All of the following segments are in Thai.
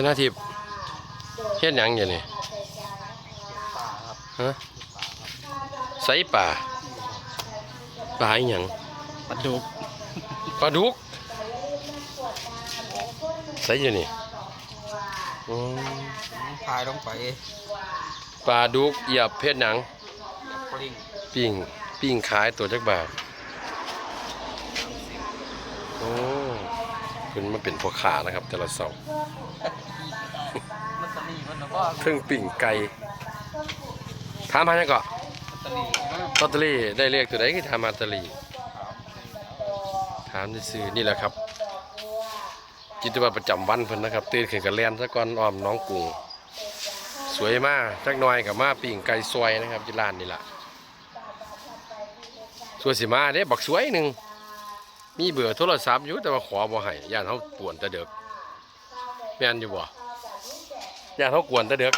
ชนะทิพย์เฮ็ดหยังอยู่นี่ป่าครับฮะใส่ป่าปลาอีหยังปลาดุกปลาดุกใส่อยู่นี่อืมพายลงไปปลาดุกเหยียบเพชรหนังปลิงปิ้งปิ้งขายตัวจักบาทโอ้คุณมาเป็นพ่อค้านะครับ แต่ละเสา ร์มัสลีมันนะว่าเพิ่งปิ้งไก่ถามหาจังเกาะมัสลีมันลอตเตอรี่ได้เลขตัวใดคือถามมาตอรี่ถามซื่อๆนี่แหละครับกิจวัตรประจำวันเพิ่นนะครับ ตื่นขึ้นกับแลนซะก่อนอ้อมน้องกรุงสวยมากจักหน่อยกับมาปิ้งไก่ซอยนะครับที่ร้านนี่ล่ะสวยสิมาเด้บักสวยหนึ่งมีเบอร์โทรศัพท์อยู่แต่ว่าขอบ่ให้ย่านเฮาป่วนแต่เด็กแม่นอยู่บ่ ย่านเฮากวนแต่เด็ก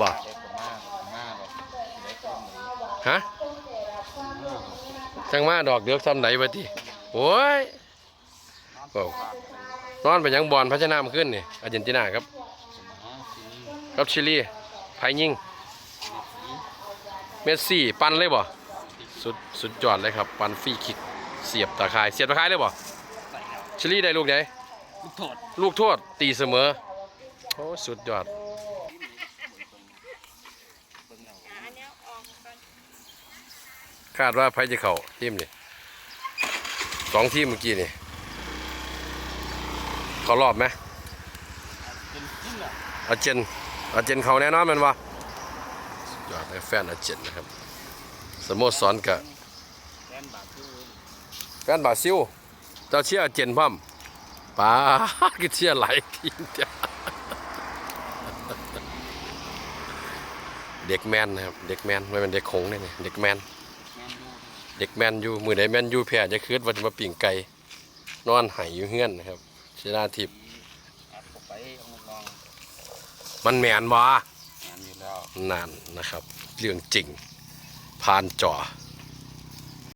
บ่เด็กกับมามาหรอกเด็กกับหนูฮะจังมาดอกเดือกซ้ำไหนวะติโอ้ยโอ้นอนไปหยังบอลพัชนามาขึ้นนี่อาร์เจนตินาครับกับชิลีไผยิงเมสซี่ปันเลยบ่สุดสุดยอดเลยครับ ปันฟรีคิกเสียบตาข่ายเสียบตาข่ายเลยบ่ชิลีได้ลูกไหนลูกโทษลูกโทษตีเสมอโอ้สุดยอดคาดว่าไผจะเข้าทีมนี่สองทีมเมื่อกี้นี่เขารอบไหมเอาเจนอาเจนเขาแน่นอนมันวะสุดยอดแฟนอาเจนนะครับ สโมสรกับแกนบแฟนบาซิลเจ้าเชียอาเจนพ่อมป้าก็เชียร์หลายทีมจ้ะ เด็กแมนนะครับเด็กแมนไม่เป็นเด็กคงเนี่ยเด็กแมนแมนยูเด็กแมนอยู่มือใดแมนอยู่แพ้จะคืดว่าจะมาปิ่งไก่นอนไหายอยู่เฮือนนะครับชนาทิพย์อัดเข้าไปเอามาลองมันแมนบ่งานอยู่แล้วนานนะครับ เรื่องจริงผ่านจอ